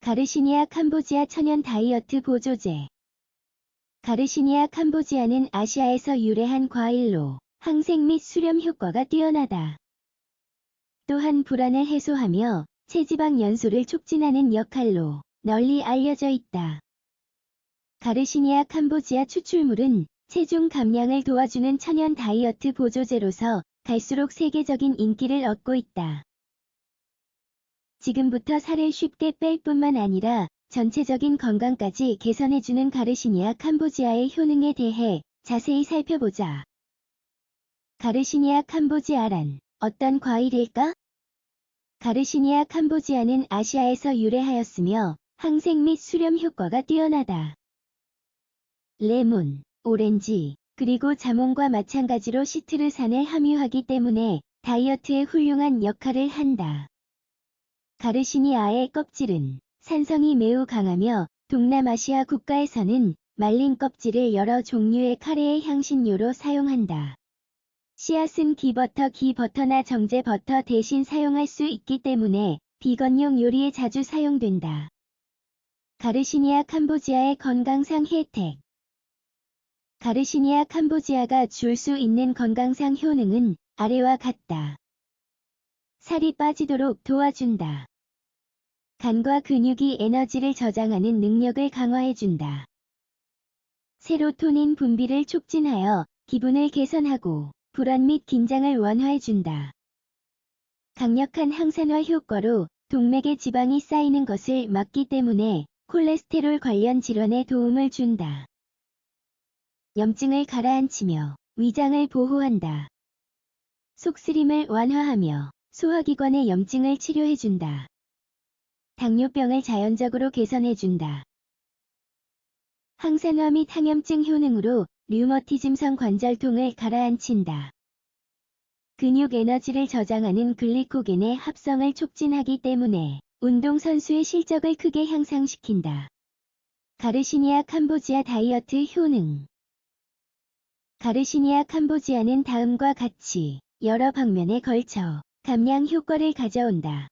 가르시니아 캄보지아 천연 다이어트 보조제 가르시니아 캄보지아는 아시아에서 유래한 과일로 항생 및 수렴 효과가 뛰어나다. 또한 불안을 해소하며 체지방 연소를 촉진하는 역할로 널리 알려져 있다. 가르시니아 캄보지아 추출물은 체중 감량을 도와주는 천연 다이어트 보조제로서 갈수록 세계적인 인기를 얻고 있다. 지금부터 살을 쉽게 뺄 뿐만 아니라 전체적인 건강까지 개선해주는 가르시니아 캄보지아의 효능에 대해 자세히 살펴보자. 가르시니아 캄보지아란 어떤 과일일까? 가르시니아 캄보지아는 아시아에서 유래하였으며 항생 및 수렴 효과가 뛰어나다. 레몬, 오렌지, 그리고 자몽과 마찬가지로 시트르산을 함유하기 때문에 다이어트에 훌륭한 역할을 한다. 가르시니아의 껍질은 산성이 매우 강하며 동남아시아 국가에서는 말린 껍질을 여러 종류의 카레의 향신료로 사용한다. 씨앗은 기버터, 기버터나 정제 버터 대신 사용할 수 있기 때문에 비건용 요리에 자주 사용된다. 가르시니아 캄보지아의 건강상 혜택 가르시니아 캄보지아가 줄 수 있는 건강상 효능은 아래와 같다. 살이 빠지도록 도와준다. 간과 근육이 에너지를 저장하는 능력을 강화해준다. 세로토닌 분비를 촉진하여 기분을 개선하고 불안 및 긴장을 완화해준다. 강력한 항산화 효과로 동맥에 지방이 쌓이는 것을 막기 때문에 콜레스테롤 관련 질환에 도움을 준다. 염증을 가라앉히며 위장을 보호한다. 속쓰림을 완화하며 소화기관의 염증을 치료해준다. 당뇨병을 자연적으로 개선해준다. 항산화 및 항염증 효능으로 류머티즘성 관절통을 가라앉힌다. 근육 에너지를 저장하는 글리코겐의 합성을 촉진하기 때문에 운동선수의 실적을 크게 향상시킨다. 가르시니아 캄보지아 다이어트 효능 가르시니아 캄보지아는 다음과 같이 여러 방면에 걸쳐 감량 효과를 가져온다.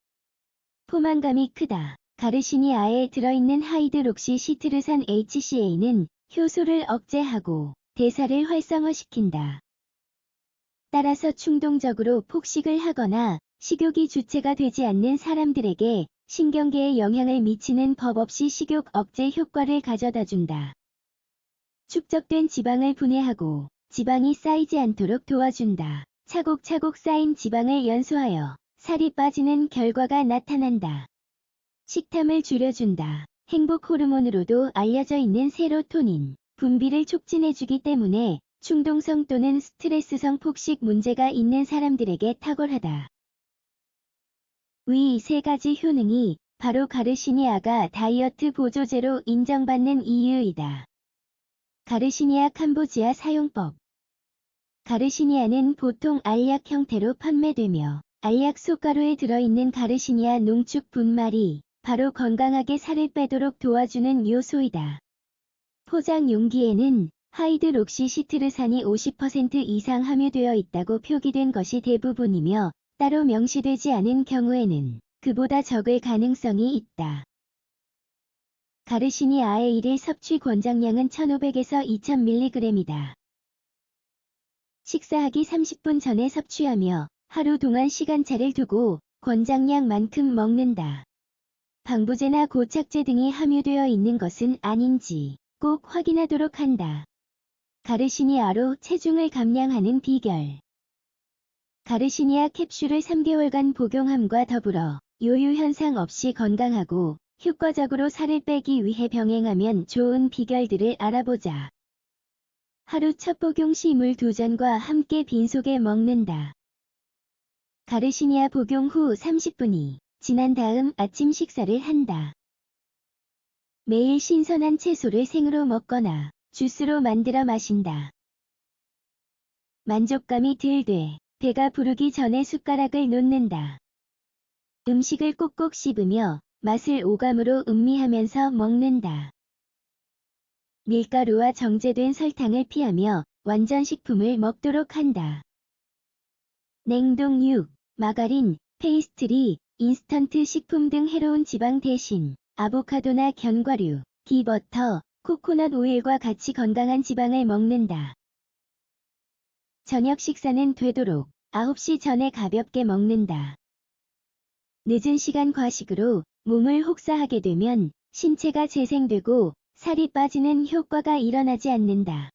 포만감이 크다. 가르시니아에 들어있는 하이드록시 시트르산 HCA는 효소를 억제하고 대사를 활성화시킨다. 따라서 충동적으로 폭식을 하거나 식욕이 주체가 되지 않는 사람들에게 신경계에 영향을 미치는 법 없이 식욕 억제 효과를 가져다 준다. 축적된 지방을 분해하고 지방이 쌓이지 않도록 도와준다. 차곡차곡 쌓인 지방을 연소하여 살이 빠지는 결과가 나타난다. 식탐을 줄여준다. 행복 호르몬으로도 알려져 있는 세로토닌, 분비를 촉진해주기 때문에 충동성 또는 스트레스성 폭식 문제가 있는 사람들에게 탁월하다. 위 세 가지 효능이 바로 가르시니아가 다이어트 보조제로 인정받는 이유이다. 가르시니아 캄보지아 사용법 가르시니아는 보통 알약 형태로 판매되며 알약 속가루에 들어있는 가르시니아 농축 분말이 바로 건강하게 살을 빼도록 도와주는 요소이다. 포장 용기에는 하이드록시 시트르산이 50% 이상 함유되어 있다고 표기된 것이 대부분이며 따로 명시되지 않은 경우에는 그보다 적을 가능성이 있다. 가르시니아의 일일 섭취 권장량은 1500에서 2000mg이다. 식사하기 30분 전에 섭취하며 하루 동안 시간차를 두고 권장량만큼 먹는다. 방부제나 고착제 등이 함유되어 있는 것은 아닌지 꼭 확인하도록 한다. 가르시니아로 체중을 감량하는 비결 가르시니아 캡슐을 3개월간 복용함과 더불어 요요 현상 없이 건강하고 효과적으로 살을 빼기 위해 병행하면 좋은 비결들을 알아보자. 하루 첫 복용 시 물 두 잔과 함께 빈속에 먹는다. 가르시니아 복용 후 30분이 지난 다음 아침 식사를 한다. 매일 신선한 채소를 생으로 먹거나 주스로 만들어 마신다. 만족감이 들되 배가 부르기 전에 숟가락을 놓는다. 음식을 꼭꼭 씹으며 맛을 오감으로 음미하면서 먹는다. 밀가루와 정제된 설탕을 피하며 완전 식품을 먹도록 한다. 냉동육, 마가린, 페이스트리, 인스턴트 식품 등 해로운 지방 대신 아보카도나 견과류, 기버터, 코코넛 오일과 같이 건강한 지방을 먹는다. 저녁 식사는 되도록 9시 전에 가볍게 먹는다. 늦은 시간 과식으로 몸을 혹사하게 되면 신체가 재생되고 살이 빠지는 효과가 일어나지 않는다.